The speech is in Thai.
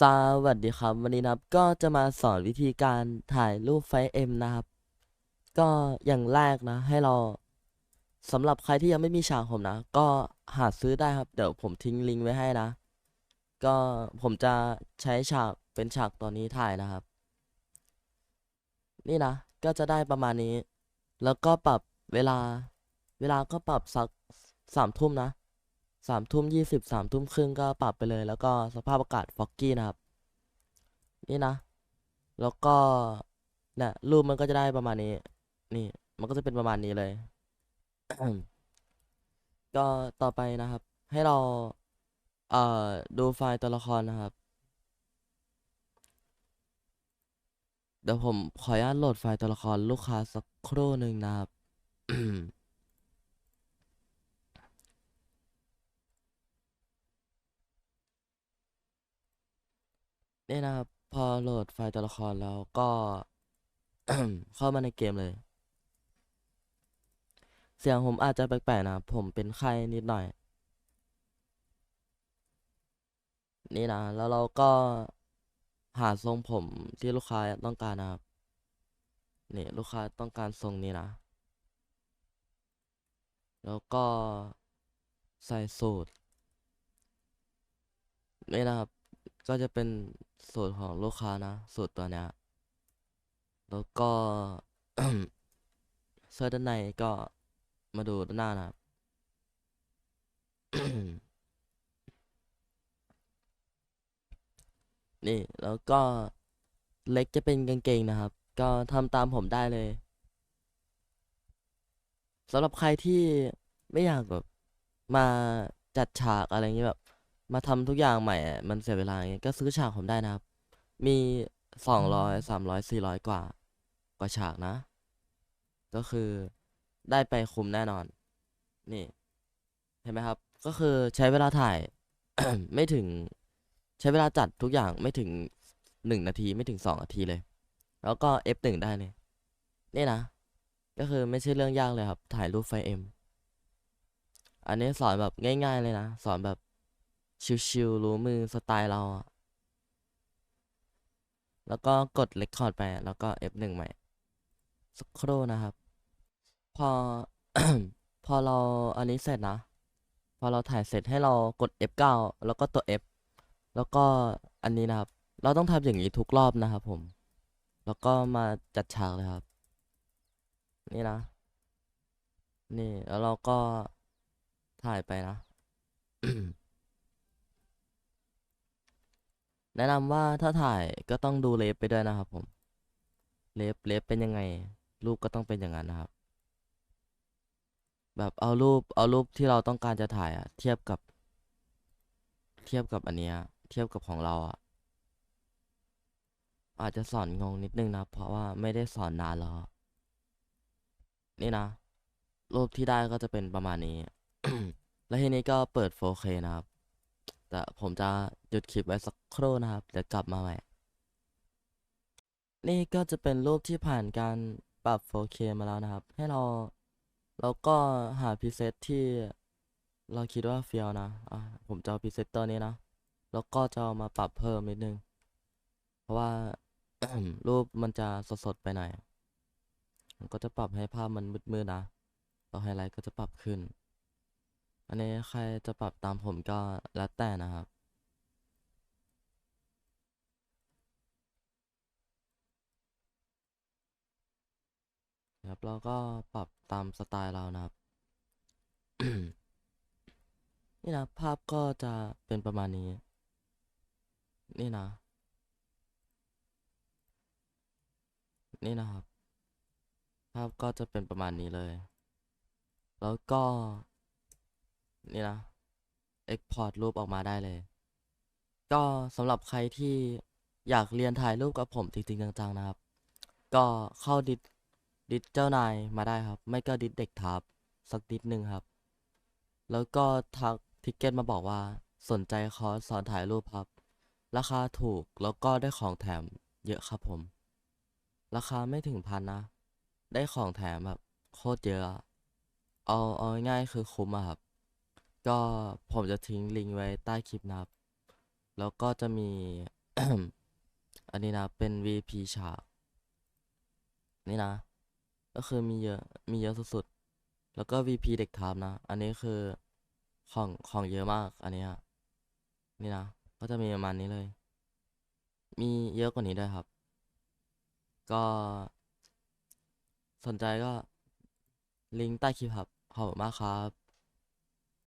สวัสดีครับ วันนี้นะครับก็จะมาสอนวิธีการถ่ายรูปไฟเอ็มนะครับ ก็อย่างแรกนะ ให้เราสำหรับใครที่ยังไม่มีฉากผมนะ ก็หาซื้อได้ครับ เดี๋ยวผมทิ้งลิงก์ไว้ให้นะ ก็ผมจะใช้ฉากเป็นฉากตอนนี้ถ่ายนะครับ นี่นะ ก็จะได้ประมาณนี้ แล้วก็ปรับเวลา เวลาก็ปรับสักสามทุ่มนะ สามทุ่มยี่สิบสามทุ่มครึ่งก็ปรับไปเลย แล้วก็สภาพอากาศฟอกกี้นะครับ นี่นะ แล้วก็เนี่ยรูปมันก็จะได้ประมาณนี้ นี่ มันก็จะเป็นประมาณนี้เลย ก็ต่อไปนะครับ ให้เรา เอ่อ ดูไฟล์ตัวละครนะครับ เดี๋ยวผมขออนุญาตโหลดไฟล์ตัวละครลูกค้าสักครู่หนึ่งนะครับ นี่นะครับ พอโหลดไฟล์ตัวละครแล้วก็ เข้ามาในเกมเลย เสียงผมอาจจะแปลกๆนะผมเป็นไข้นิดหน่อย นี่นะ แล้วเราก็หาทรงผมที่ลูกค้าต้องการนะครับนี่ลูกค้าต้องการทรงนี้นะ แล้วก็ใส่สูตรนี่นะครับ ก็จะเป็นสูตรของลูกค้านะ สูตรตัวเนี้ย แล้วก็เสื้อด้านในก็มาดูด้านหน้านะครับนี่แล้วก็เล็กจะเป็นกางเกงนะครับ ก็ทำตามผมได้เลยสำหรับใครที่ไม่อยากแบบมาจัดฉากอะไรเงี้ยแบบ มาทำทุกอย่างใหม่อะมันเสียเวลาอย่างเงี้ยก็ซื้อฉากผมได้นะครับ มีสองร้อยสามร้อยสี่ร้อยกว่า กว่าฉากนะ ก็คือได้ไปคุ้มแน่นอน นี่ เห็นไหมครับ ก็คือใช้เวลาถ่าย ไม่ถึงใช้เวลาจัดทุกอย่างไม่ถึงหนึ่งนาทีไม่ถึงสองนาทีเลย แล้วก็ F1 ได้เลยนี่นะ ก็คือไม่ใช่เรื่องยากเลยครับ ถ่ายรูปไฟเอ็มอันนี้สอนแบบง่าย ๆ เลยนะ สอนแบบ ชิวๆรู้มือสไตล์เราอะแล้วก็กด Record ไป แล้วก็ F1 ใหม่ สักครู่นะครับ พอ พอเราอันนี้เสร็จนะ พอเราถ่ายเสร็จให้เรากด F9 แล้วก็ตัว F แล้วก็อันนี้นะครับ เราต้องทำอย่างนี้ทุกรอบนะครับผม แล้วก็มาจัดฉากเลยครับ นี่นะ นี่แล้วเราก็ถ่ายไปนะ แนะนำว่าถ้าถ่ายก็ต้องดูเลฟไปด้วยนะครับผม เลฟเลฟเป็นยังไง รูปก็ต้องเป็นอย่างนั้นนะครับ แบบเอารูปเอารูปที่เราต้องการจะถ่ายอะเทียบกับ เทียบกับอันเนี้ยเทียบกับของเราอะอาจจะสอนงงนิดนึงนะ เพราะว่าไม่ได้สอนนานแล้วนี่นะ รูปที่ได้ก็จะเป็นประมาณนี้ แล้วทีนี้ก็เปิด 4K นะครับ แต่ผมจะหยุดคลิปไว้สักครู่นะครับ เดี๋ยวกลับมาใหม่ นี่ก็จะเป็นรูปที่ผ่านการปรับ 4K มาแล้วนะครับ ให้เราเราก็หาพรีเซตที่เราคิดว่าเฟี้ยวนะอะผมจะเอาพรีเซตตัวนี้นะ แล้วก็จะเอามาปรับเพิ่มนิดนึง เพราะว่ารูปมันจะสดๆไปหน่อยก็จะปรับให้ภาพมันมืดๆนะแล้วไฮไลท์ก็จะปรับขึ้น อันนี้ใครจะปรับตามผมก็แล้วแต่นะครับ ครับเราก็ปรับตามสไตล์เรานะครับ นี่นะภาพก็จะเป็นประมาณนี้ นี่นะ นี่นะครับ ภาพก็จะเป็นประมาณนี้เลย แล้วก็ นี่นะ Export รูปออกมาได้เลย ก็สำหรับใครที่อยากเรียนถ่ายรูปกับผมจริงๆจังๆนะครับ ก็เข้าดิสดิสเจ้านายมาได้ครับ ไม่ก็ดิสเด็กทับสักดิสหนึ่งครับ แล้วก็ทักทิกเก็ตมาบอกว่าสนใจคอร์สสอนถ่ายรูปครับ ราคาถูกแล้วก็ได้ของแถมเยอะครับผม ราคาไม่ถึงพันนะ ได้ของแถมแบบโคตรเยอะ เอาเอาง่ายคือคุ้มอะครับ ก็ผมจะทิ้งลิงก์ไว้ใต้คลิปนะครับ แล้วก็จะมี อันนี้นะเป็น VP ฉาก นี่นะ ก็คือมีเยอะ มีเยอะสุดๆ แล้วก็ VP เด็กทามนะ อันนี้คือของของเยอะมาก อันนี้ยนี่นะ ก็จะมีประมาณนี้เลย มีเยอะกว่านี้ด้วยครับ ก็สนใจก็ลิงก์ใต้คลิปครับขอบคุณมากครับ